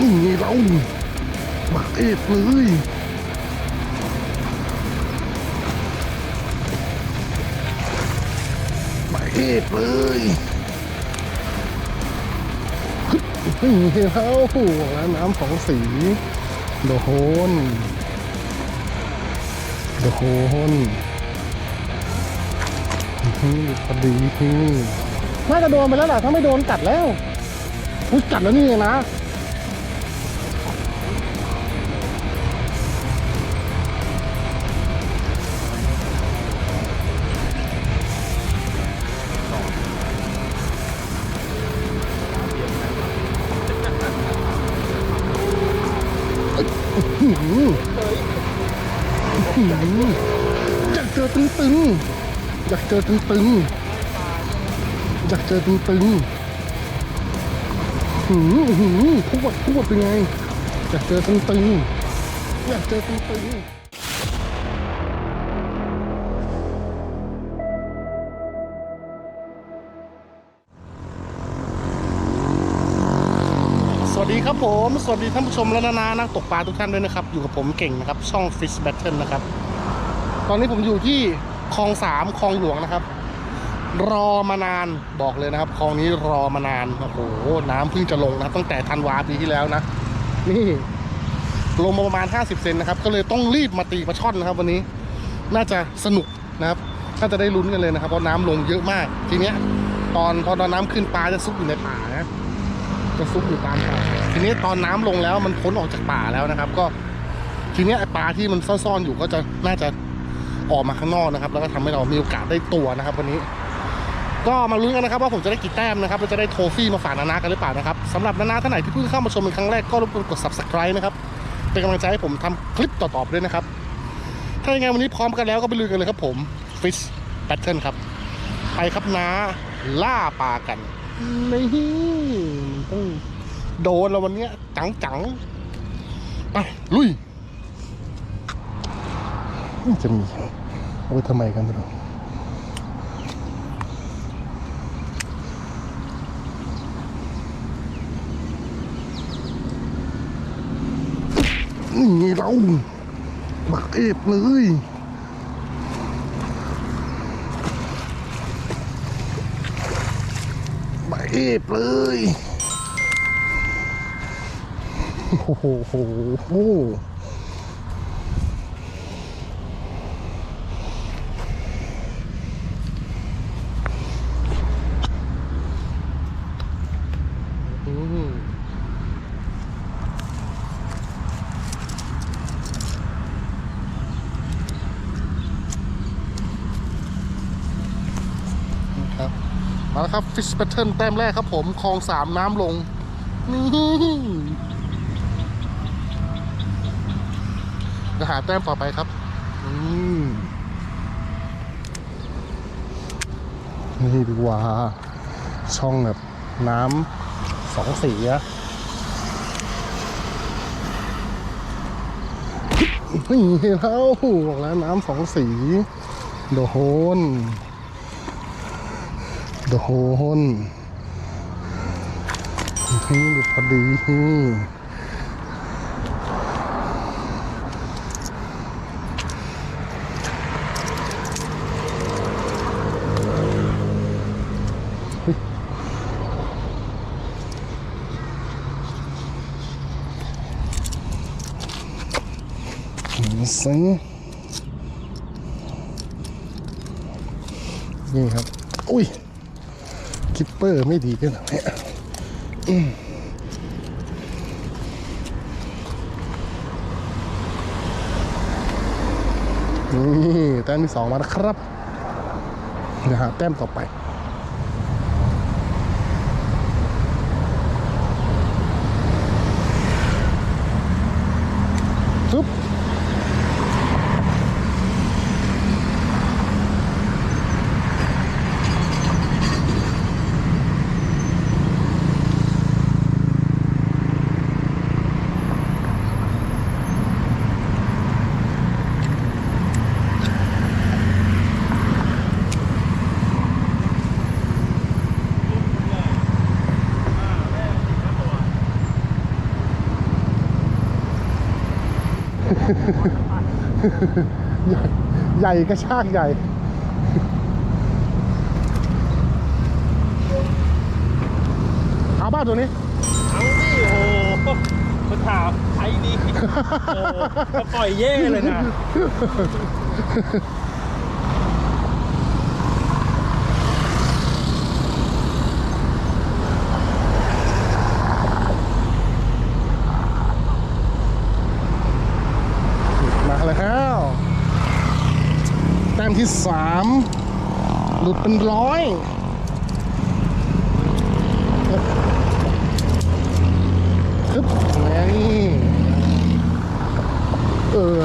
นี่ไงเราบักเอกเลยบักเอกเลยนี่เราแล้วน้ำสองสีโดโฮนโดโฮนอื้อหือพอดีน่าจะโดนไปแล้วแหละถ้าไม่โดนกัดแล้วอุ๊ยกัดแล้วนี่ไงนะ อยากเจอตึงๆ อยากเจอตึงๆ อยากเจอตึงๆหืมหืมพวดพวดเป็นไง อยากเจอตึงๆ อยากเจอตึงๆ ครับผมสวัสดีท่านผู้ชมและนานานักตกปลาทุกท่านด้วยนะครับ อยู่กับผมเก่งนะครับ ช่อง Fish Battle นะครับ ตอนนี้ผมอยู่ที่คลองสามคลองหลวงนะครับ รอมานานบอกเลยนะครับคลองนี้รอมานานโอ้โหน้ำเพิ่งจะลงนะครับ ตั้งแต่ธันวาปีที่แล้วนะนี่ลงมาประมาณ 50 เซนนะครับ ก็เลยต้องรีบมาตีปลาช่อนนะครับ วันนี้น่าจะสนุกนะครับน่าจะได้ลุ้นกันเลยนะครับ เพราะน้ำลงเยอะมาก ทีเนี้ย ตอนพอตอนน้ำขึ้นปลาจะซุกอยู่ในป่านะจะซุกอยู่ตามป่า ทีนี้ตอนน้ำลงแล้วมันพ้นออกจากป่าแล้วนะครับ ก็ทีนี้ปลาที่มันซ่อนๆอยู่ก็จะน่าจะออกมาข้างนอกนะครับ แล้วก็ทำให้เรามีโอกาสได้ตัวนะครับ วันนี้ ก็มาลุ้นกันนะครับว่าผมจะได้กี่แต้มนะครับเราจะได้โทฟี่มาฝากนานากันหรือเปล่านะครับสำหรับนานาท่านไหนที่เพิ่งเข้ามาชมเป็นครั้งแรกก็รบกวนกด subscribe นะครับเป็นกำลังใจให้ผมทำคลิปต่อๆไปด้วยนะครับ ถ้าอย่างไงวันนี้พร้อมกันแล้วก็ไปลุยกันเลยครับผม Fish Battle ครับ ไปครับนาล่าปลากันนี่ต้อง โดนแล้ววันเนี้ย จังจังๆไปลุยจะมีเอาไปทำไมกันไม่รู้นี่เราบักเอฟเลยไปเอฟเลย โอ้โหโหโอ้อืมครับมาแล้วครับ ฟิชแพทเทิร์นแต้มแรกครับผมคลองสามน้ำลง นี่จะ หาแต้มต่อไปครับนี่ดีกว่า ช่องแบบน้ำสองสีอะนี่แล้วบอกแล้วน้ำสองสี โดโฮนโดโฮนนี่ดูพอดี สินี่ครับ อุ้ย คิปเปอร์ไม่ดีกันเหรอเนี่ยนี่แต้มที่สองมาแล้วครับเดี๋ยวหาแต้มต่อไป ใหญ่ใหญ่กระชากใหญ่ เอาบ้าตัวนี้ เอาดิโอ้โหมาถามใช้ดีโอ้โหมาปล่อยเย่เลยนะ มาแล้วแต้ม ที่สามหลุดเป็นร้อยฮึบนี่เออ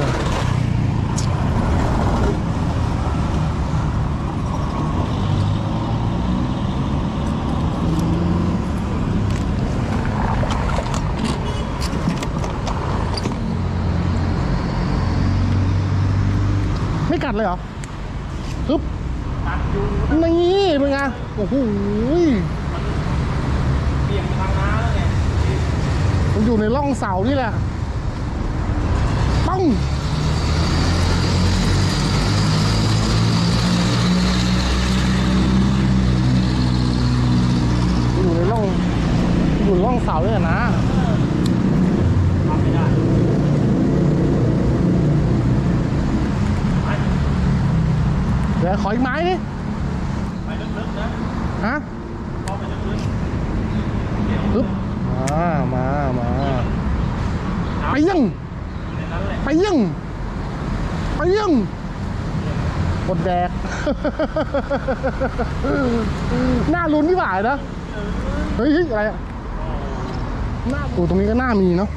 ไม่กัดเลยเหรอ ฮึบนี่เป็นไงโอ้โหเบี่ยงทางน้าแล้วไงมันอยู่ในร่องเสานี่แหละปังอยู่ในร่องอยู่ร่องเสาเนี่ยนะ ทำไม่ได้ไป เดี๋ยว ขออีกไม้ดิไปลึกๆนะฮะเข้าไปลึกฮึบมามามาๆไปยังในนั้นแหละไปยังไปยังกดแดก หน้าลุ้นที่บ่ายนะเฮ้ยเฮ้ย อะไรอะหน้าตูตรงนี้ก็หน้ามีเนาะ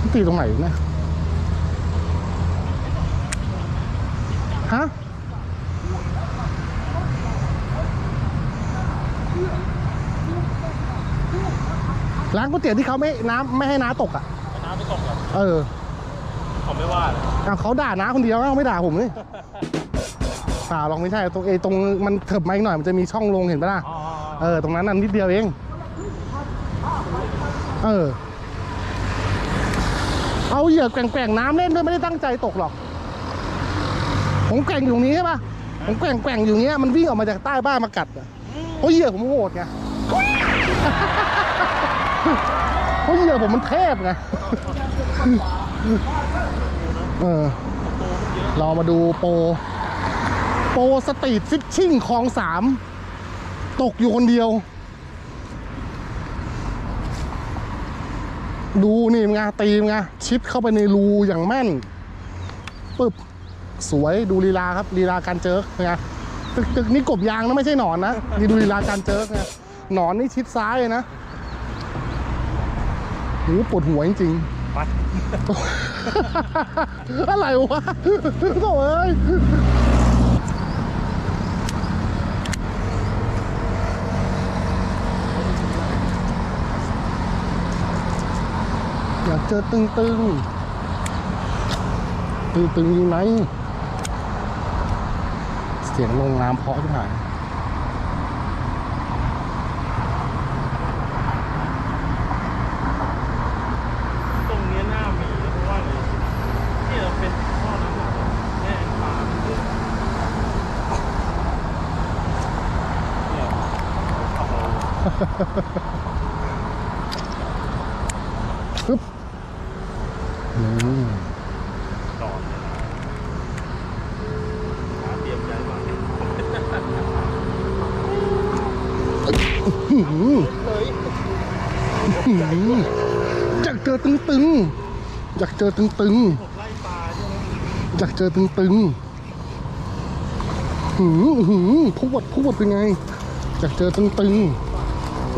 มันตีตรงไหนเนะ ฮะร้านก๋วยเตี๋ยวที่เขาไม่น้ำไม่ให้น้าตกอะน้ำไม่ตกหรอกเออเขาไม่ว่าเลยเอาเขาด่าน้าคนเดียวเขาไม่ด่าผมนี่เปล่าหรอกไม่ใช่ตรงเอตรงมันเถิบมาอีกหน่อยมันจะมีช่องลงเห็นปะล่ะอ๋อเออตรงนั้นนั่นนิดเดียวเอง เออ เอาเหยื่อแกว่งๆน้ำเล่นด้วยไม่ได้ตั้งใจตกหรอก ผมแกว่งอยู่ตรงนี้ใช่ปะผมแกว่งๆอยู่เงี้ยมันวิ่งออกมาจากใต้บ้านมากัดอะเพราะเหยื่อผมโหดไงเพราะเหยื่อผมมันเทพไงเออเรามาดูโปรโปรสตรีทฟิชชิ่งคลองสามตกอยู่คนเดียว ดูนี่มึงไงตีมึงไงชิดเข้าไปในรูอย่างแม่นปึ๊บ สวยดูลีลาครับลีลาการเจอไงตึกตึกนี่กบยางนะไม่ใช่หนอนนะนี่ดูลีลาการเจอไงหนอนนี่ชิดซ้ายเลยนะโหปวดหัวจริงๆไปอะไรวะโถ่เอ้ยอยากเจอตึงตึงตึงตึงอยู่ไหนเสียงลงน้ำเพาะที่หายตรงนี้หน้ามีเพราะว่าเลยที่เราเป็นท่อน้ำหนักแน่ปลาเนี่ยเอาเรา ปึ๊บอืม ต่อเนี่ยนะหาเตรียมใจมา อื้อหือ เลย อื้อหืออยากเจอตึงตึงอยาก เจอตึงตึงอยากเจอตึงตึงหืมหืมพูดพูดเป็นไง อยากเจอตึงตึง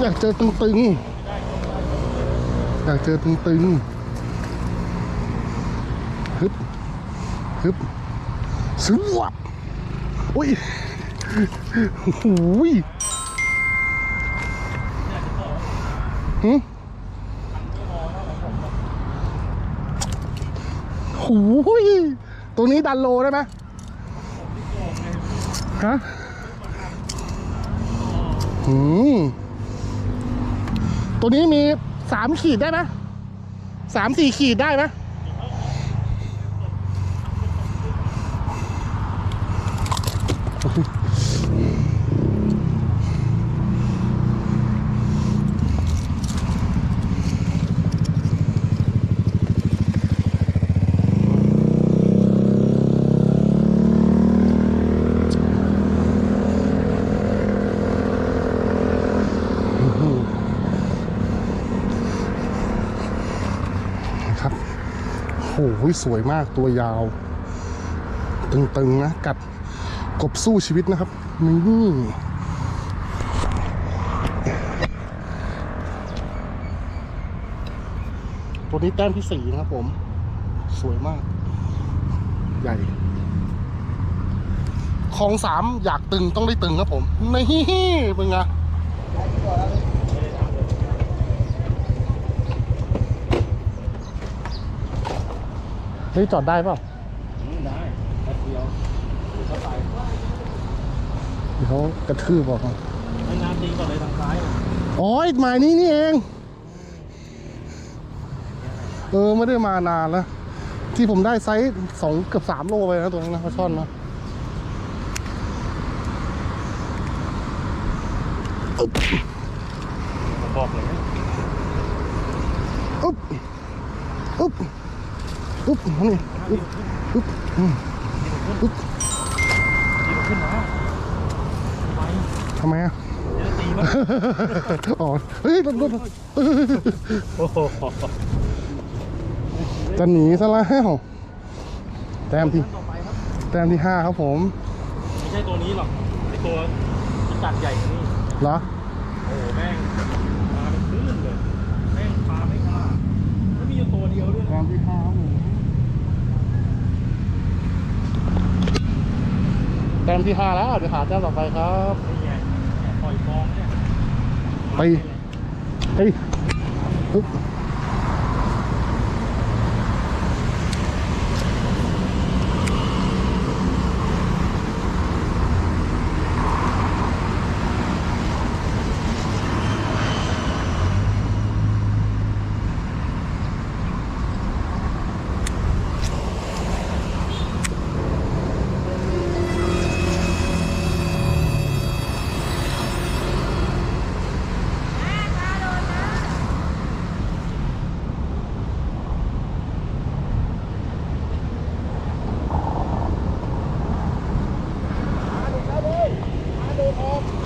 อยากเจอตึงตึงอยากเจอตึงตึงฮึบ ฮึบสวับอุ้ยโอ้โหยหืม หตัวนี้ดันโลได้ไหมฮะหืมตัวนี้มีสามขีดได้ไหมสามสี่ขีดได้ไหม อ้โหสวยมากตัวยาว ตึงๆนะ กัดกบสู้ชีวิตนะครับ นี่ตัวนี้แต้มที่สี่นะครับผม สวยมาก ใหญ่คลองสามอยากตึงต้องได้ตึงครับผม นี่เป็นไง เฮ้ยจอดได้เปล่าได้แป๊บเดียวเข้าไปเดี๋ยวเขากระทืบบอกมาให้น้ำดีก่อนเลยทางซ้ายอ๋อไอ้หมายนี้นี่เอง เออไม่ได้มานานแล้วที่ผมได้ไซส์สองเกือบสามโลไปนะตัวนี้นะปลาช่อนนะอึ๊บผมบอกเลยนะอึ๊บอึ๊บ อึ๊บนี่อึ๊บอึ๊บอืมอึ๊บดีมันขึ้นมาไปทำไมอะเดี๋ยวตีมันอ๋อเฮ้ยรถรถโอ้โหจะหนีซะแล้วแต้มที่ต่อไปครับแต้มที่ห้าครับผม ไม่ใช่ตัวนี้หรอกไอตัวที่จัดใหญ่กว่านี้เหรอโอ้โหแม่งมาเป็นคลื่นเลยแม่งปลาไม่กล้าแล้วมีอยู่ตัวเดียวด้วยแต้นะมที่ห้าครับผ มแต้มที่ห้าแล้ว เดี๋ยวหาแต้มต่อไปครับนี่ไงปล่อยฟองเนี่ยไปเฮ้ย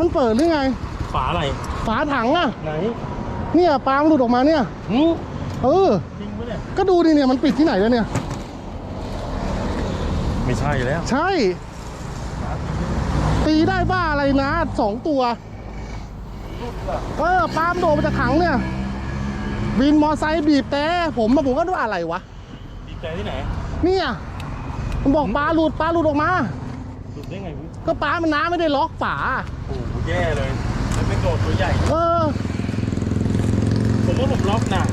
มันเปิดหรือไง ฝาอะไร ฝาถังอะไหนเนี่ยปลามันหลุดออกมาเนี่ยหืมเออ จริงปะเนี่ย ก็ดูดิเนี่ยมันปิดที่ไหนแล้วเนี่ย ไม่ใช่แล้ว ใช่ ตีได้บ้าอะไรนะสองตัว เออปลาล์มโดดมาจากถังเนี่ย วินมอไซค์บีบแต่ผมมาผมก็ดูอะไรวะ ดีใจที่ไหนเนี่ยมันบอกปลาหลุดปลาหลุดออกมา หลุดได้ไงวะ ก็ปลามันน้ำไม่ได้ล็อกฝา โอ้โหแย่เลยแล้วไม่โดดตัวใหญ่ เออ ผมว่าผมล็อกหนัก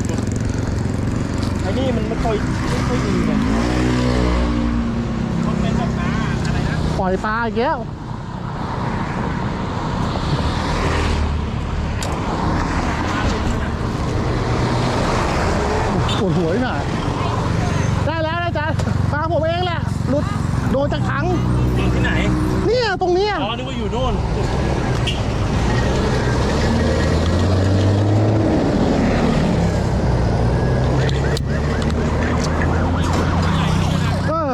ไอ้นี่มันไม่ค่อยไม่ค่อยดีไงมันเป็นแบบน้าอะไรนะ ปล่อยปลาอีกแล้วปวดหัวหน่อยได้แล้วนะจ๊ะปลาผมเองแหละ หลุด โดนจากถัง อยู่ที่ไหน เนี่ยตรงเนี้ย อ๋อ นึกว่าอยู่โน่น เออ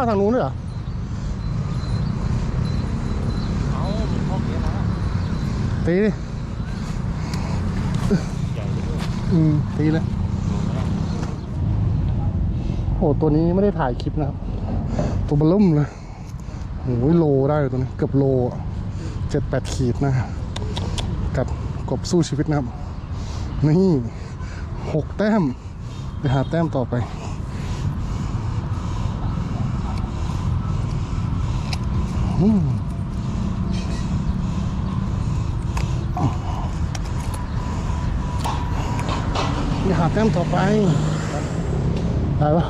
ต้องไปเข้าทางนู้นด้วยเหรอเอามีพ่อเกี้ยมาตีดิใหญ่เลยด้วยอืมตีเลยโอ้ตัวนี้ไม่ได้ถ่ายคลิปนะครับ ตัวเบลุ่มเลยโอ้ยโลได้เลยตัวนี้เกือบโลเจ็ดแปดขีดนะ กัดกบสู้ชีวิตนะครับ นี่หกแต้มไปหาแต้มต่อไป อืมไปหาแต้มต่อไป ได้ปะ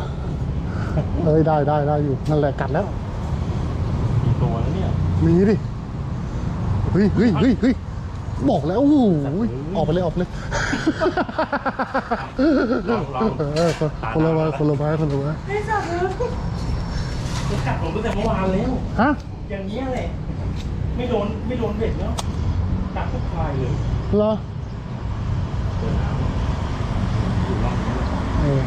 เอ้ยได้ได้ได้อยู่ นั่นแหละกัดแล้ว มีตัวแล้วเนี่ย มีดิ เฮ้ยเฮ้ยเฮ้ยเฮ้ยบอกแล้วโอ้โหออกไปเลยออกไปเลยลองลองเออคนละไม้คนละไม้คนละไม้มันกัดผมตั้งแต่เมื่อวานแล้ว ฮะ อย่างนี้ยแหละ ไม่โดนไม่โดนเบ็ดแล้วกัดทุกพายเลยเหรอเดินน้ำอยู่รอบนี้เลยเออ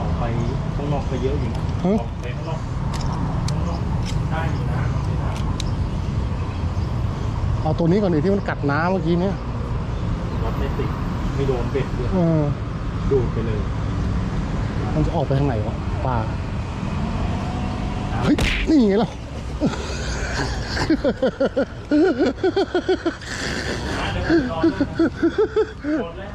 ออกไปข้างนอกไปเยอะอยู่นะออกไปข้างนอกข้างนอกได้อยู่นะไม่ได้เอาตัวนี้ก่อนดิที่มันกัดน้ำเมื่อกี้เนี้ยรถไม่ติดไม่โดนเบ็ดด้วยเออดูดไปเลย มันจะออกไปทางไหนวะปลา เฮ้ย นี่ไงล่ะอะเดี๋ยวผมรอดูนะหมดแล้ว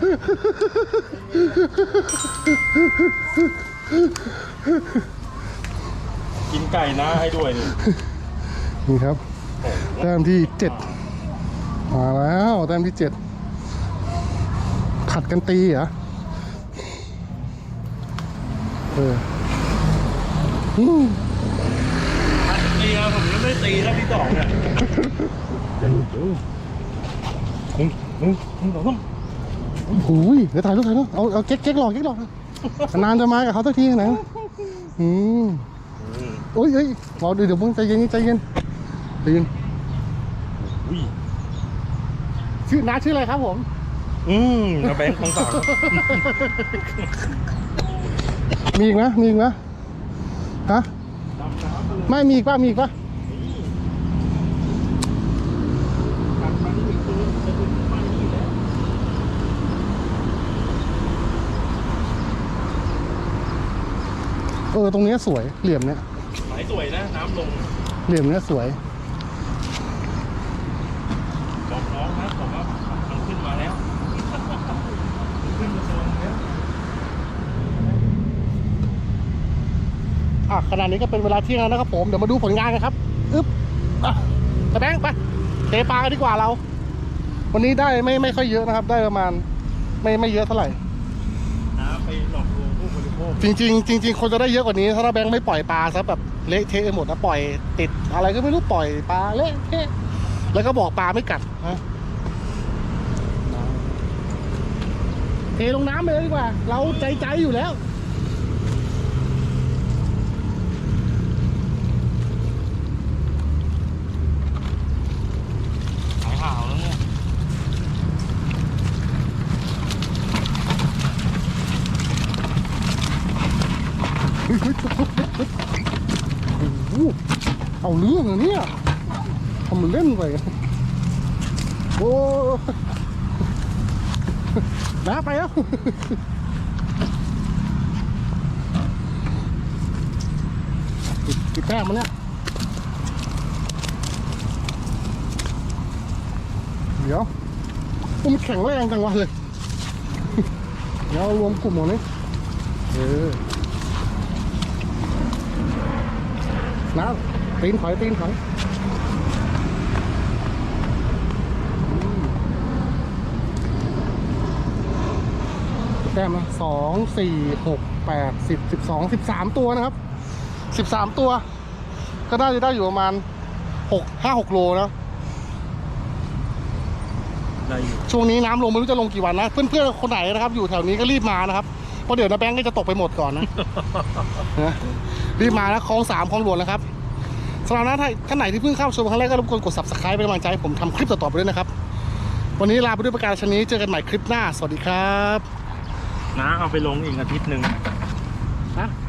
กินไก่นะให้ด้วยนี่นี่ครับ แต้มที่เจ็ดมาแล้วแต้มที่เจ็ดผัดกันตีเหรอเอออืม ตีนะผมยัง ไม่ตีแล้วพี่สองเนี่ยเดี๋ยวเดี๋ยวหนึ่งหนึ่งหนึ่งสองสามหูยเดี๋ยวถ่ายรูปถ่ายรูปเอาเอาเก๊กเก๊กหลอกเก๊กหลอกนานจะมากับเขาสักทีไหนอืมโอ้ยเอ้ยบอกเดี๋ยวเดี๋ยวมึงใจเย็นใจเย็นใจเย็นอุ้ยชื่อน้าชื่ออะไรครับผม อืมกระแบงของสาวมีอีกไหมมีอีกไหมฮะดำน้ำไปเลยไม่มีอีกป่ะมีอีกป่ะ กัดมันนี่คือจะถึงมันนี่แล้ว เออตรงเนี้ยสวยเหลี่ยมเนี้ยหมายสวยนะน้ำลงเหลี่ยมเนี้ยสวยบอกน้องนะบอกว่ามันขึ้นมาแล้วมันขึ้นมาโซนแล้วอะขณะนี้ก็เป็นเวลาเที่ยงแล้วนะครับผมเดี๋ยวมาดูผลงานกันครับอึ๊บอะตะแบงค์ไปเตะปลากันดีกว่าเรา วันนี้ได้ไม่ไม่ค่อยเยอะนะครับ ได้ประมาณ ไม่ไม่เยอะเท่าไหร่น้ำไปหลอก จริงจริงจริงๆคนจะได้เยอะกว่านี้ ถ้าเราแบงค์ไม่ปล่อยปลาซะแบบเละเทะไปหมดนะปล่อยติดอะไรก็ไม่รู้ปล่อยปลาเละเทะแล้วก็บอกปลาไม่กัดนะเทลงน้ำไปเลยดีกว่า เราใจใจอยู่แล้ว เอาเรื่องอะเนี่ยทำเล่นไปโอ้น้าไปแล้วกี่แต้มมันเนี่ยเดี๋ยวมัมแข็งแรงจังวะเลย เดี๋ยวรวมกลุ่มหมดเลยเออ น้าตีนถอยตีนถอยอืมแต้มนะสองสี่หกแปดสิบสิบสองสิบสามตัวนะครับสิบสามตัว ก็น่าจะได้อยู่ประมาณหกห้าหกโลนะได้อยู่ช่วงนี้น้ำลงไม่รู้จะลงกี่วันนะ เพื่อนๆคนไหนนะครับ อยู่แถวนี้ก็รีบมานะครับเพราะเดี๋ยวนะแบงก์ก็จะตกไปหมดก่อนนะนะ รีบมานะคลองสามคลองหลวงนะครับสำหรับนะท่านไหนที่เพิ่งเข้าชมครั้งแรกก็รบกวนกด subscribe เป็นกำลังใจให้ผมทำคลิปต่อๆไปด้วยนะครับ วันนี้ลาไปด้วยประการชนนี้เจอกันใหม่คลิปหน้า สวัสดีครับน้าเอาไปลงอีกอาทิตย์หนึ่งนะน้ำเต็มพอดี